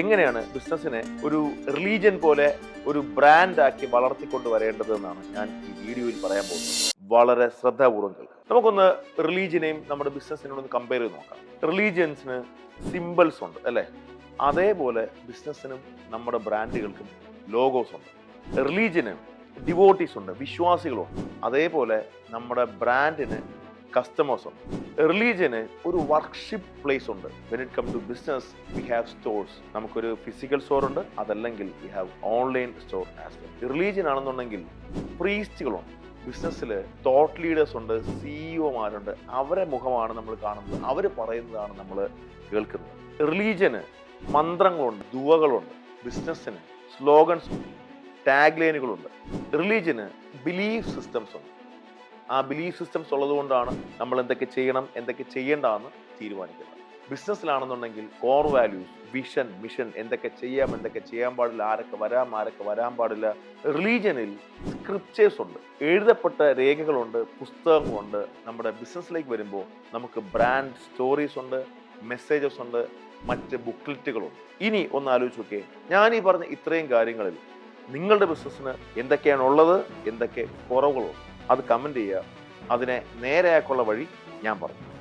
എങ്ങനെയാണ് ബിസിനസ്സിനെ ഒരു റിലീജിയൻ പോലെ ഒരു ബ്രാൻഡാക്കി വളർത്തിക്കൊണ്ട് വരേണ്ടതെന്നാണ് ഞാൻ ഈ വീഡിയോയിൽ പറയാൻ പോകുന്നത്. വളരെ ശ്രദ്ധാപൂർവം കേൾക്കും. നമുക്കൊന്ന് റിലീജിയനെയും നമ്മുടെ ബിസിനസ്സിനോട് ഒന്ന് കമ്പയർ ചെയ്ത് നോക്കാം. റിലീജിയൻസിന് സിമ്പിൾസ് ഉണ്ട് അല്ലേ? അതേപോലെ ബിസിനസ്സിനും നമ്മുടെ ബ്രാൻഡുകൾക്കും ലോഗോസ് ഉണ്ട്. റിലീജിയന് ഡിവോട്ടീസ് ഉണ്ട് വിശ്വാസികളുണ്ട്. അതേപോലെ നമ്മുടെ ബ്രാൻഡിന് കസ്റ്റമേഴ്സ് റിലീജിയന് ഒരു വർക്ക്ഷിപ്പ് പ്ലേസ് ഉണ്ട്. When it come to business we have stores നമുക്കൊരു ഫിസിക്കൽ സ്റ്റോർ ഉണ്ട്. അതല്ലെങ്കിൽ we have online store as well religion ആണെന്നുണ്ടെങ്കിൽ പ്രീസ്റ്റുകളുണ്ട് ബിസിനസ്സിൽ തോട്ട് ലീഡേഴ്സ് ഉണ്ട് സിഇഒമാരുണ്ട് അവരെ മുഖമാണ് നമ്മൾ കാണുന്നത്. അവർ പറയുന്നതാണ് നമ്മൾ കേൾക്കുന്നത്. റിലീജിയന് മന്ത്രങ്ങളുണ്ട് ദുവകളുണ്ട്. ബിസിനസ്സിന് സ്ലോഗൻസ് ഉണ്ട് ടാഗ് ലൈനുകളുണ്ട് റിലീജിയന് ബിലീഫ് സിസ്റ്റംസ് ഉണ്ട്. ആ ബിലീഫ് സിസ്റ്റംസ് ഉള്ളതുകൊണ്ടാണ് നമ്മൾ എന്തൊക്കെ ചെയ്യണം എന്തൊക്കെ ചെയ്യേണ്ടതെന്ന് തീരുമാനിക്കുന്നത്. ബിസിനസ്സിലാണെന്നുണ്ടെങ്കിൽ കോർ വാല്യൂസ് വിഷൻ മിഷൻ എന്തൊക്കെ ചെയ്യാം എന്തൊക്കെ ചെയ്യാൻ പാടില്ല ആരൊക്കെ വരാം ആരൊക്കെ വരാൻ പാടില്ല. റിലീജിയനിൽ സ്ക്രിപ്റ്റേഴ്സ് ഉണ്ട്. എഴുതപ്പെട്ട രേഖകളുണ്ട് പുസ്തകങ്ങളുണ്ട്. നമ്മുടെ ബിസിനസ്സിലേക്ക് വരുമ്പോൾ നമുക്ക് ബ്രാൻഡ് സ്റ്റോറീസ് ഉണ്ട് മെസ്സേജസ് ഉണ്ട് മറ്റ് ബുക്ക്ലെറ്റുകളുണ്ട് ഇനി ഒന്ന് ആലോചിച്ച് നോക്കിയേ. ഞാൻ ഈ പറഞ്ഞ ഇത്രയും കാര്യങ്ങളിൽ നിങ്ങളുടെ ബിസിനസ്സിന് എന്തൊക്കെയാണ് ഉള്ളത് എന്തൊക്കെ കുറവുകളുണ്ട് അത് കമന്റ് ചെയ്യുക. അതിനെ നേരെയാക്കുള്ള വഴി ഞാൻ പറഞ്ഞു.